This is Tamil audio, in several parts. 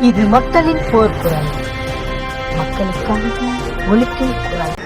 இது மக்களின் போர்க்குரல். மக்களுக்காக ஒழிக்கும் குரல்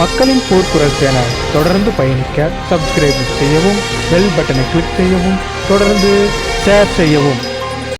மக்களின் போர்க்குரல் சேனல். தொடர்ந்து பயணிக்க சப்ஸ்கிரைப் செய்யவும் பெல் பட்டனை கிளிக் செய்யவும் தொடர்ந்து ஷேர் செய்யவும்.